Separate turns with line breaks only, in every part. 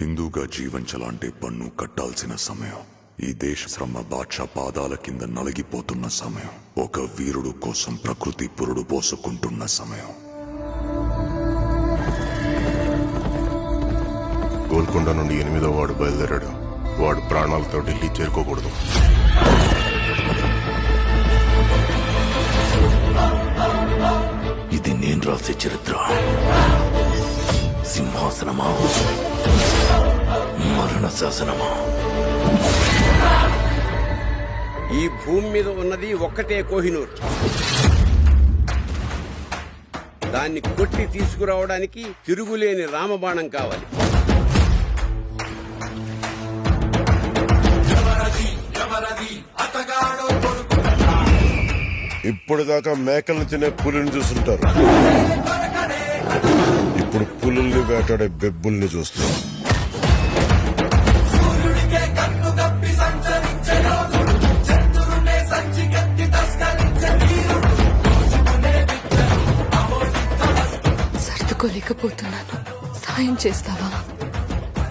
హిందూగా జీవించాలంటే పన్ను కట్టాల్సిన సమయం. ఈ దేశ శ్రమ బాద్షా పాదాల కింద నలిగిపోతున్న సమయం. ఒక వీరుడు కోసం ప్రకృతి పురుడు పోసుకుంటున్న సమయం.
గోల్కొండ నుండి ఎనిమిదో వాడు బయలుదేరాడు. వాడు ప్రాణాలతో ఢిల్లీ చేరుకోకూడదు.
ఇది నేను రాసే చరిత్ర. సింహాసనమా? మరణ శాసనమా
ఈ భూమి మీద ఉన్నది ఒక్కటే కోహినూర్. దాన్ని కొట్టి తీసుకురావడానికి తిరుగులేని రామబాణం కావాలి.
ఇప్పటిదాకా మేకల్ని తినే పులిని చూస్తుంటారు. ఇప్పుడు పులుల్ని వేటాడే బెబ్బుల్ని చూస్తారు
సర్దుకోలేకపోతున్నాను సాయం చేస్తావా?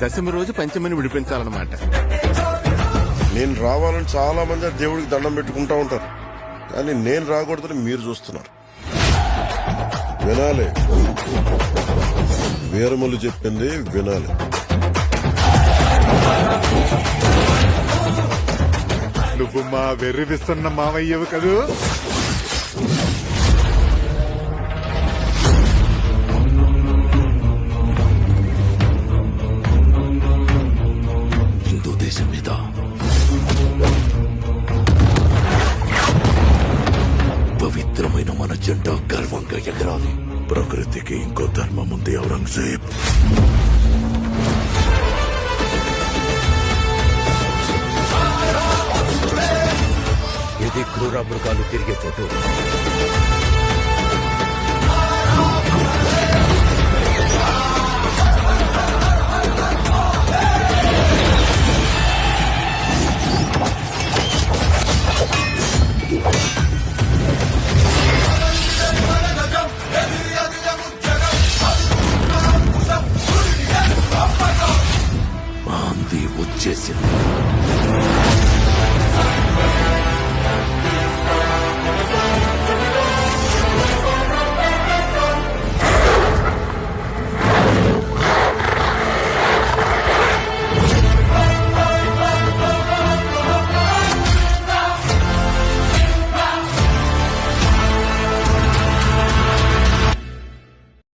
దశమి రోజు పంచమిని విడిపించాలన్నమాట.
నేను రావాలని చాలా మంది ఆ దేవుడికి దండం పెట్టుకుంటా ఉంటారు. కానీ నేను రాకూడదని మీరు చూస్తున్నారు. వినాలి. వీరములు చెప్పింది వినాలి.
నువ్వు మా వెర్రివిస్తున్న మావయ్యవు కదూ?
జెండా గర్వంగా ఎగరాలి ప్రకృతికి ఇంకో ధర్మం ఉంది ఔరంగజేబ్
ఇది క్రూర మృగాలు తిరిగే చోటు
వచ్చేసింది.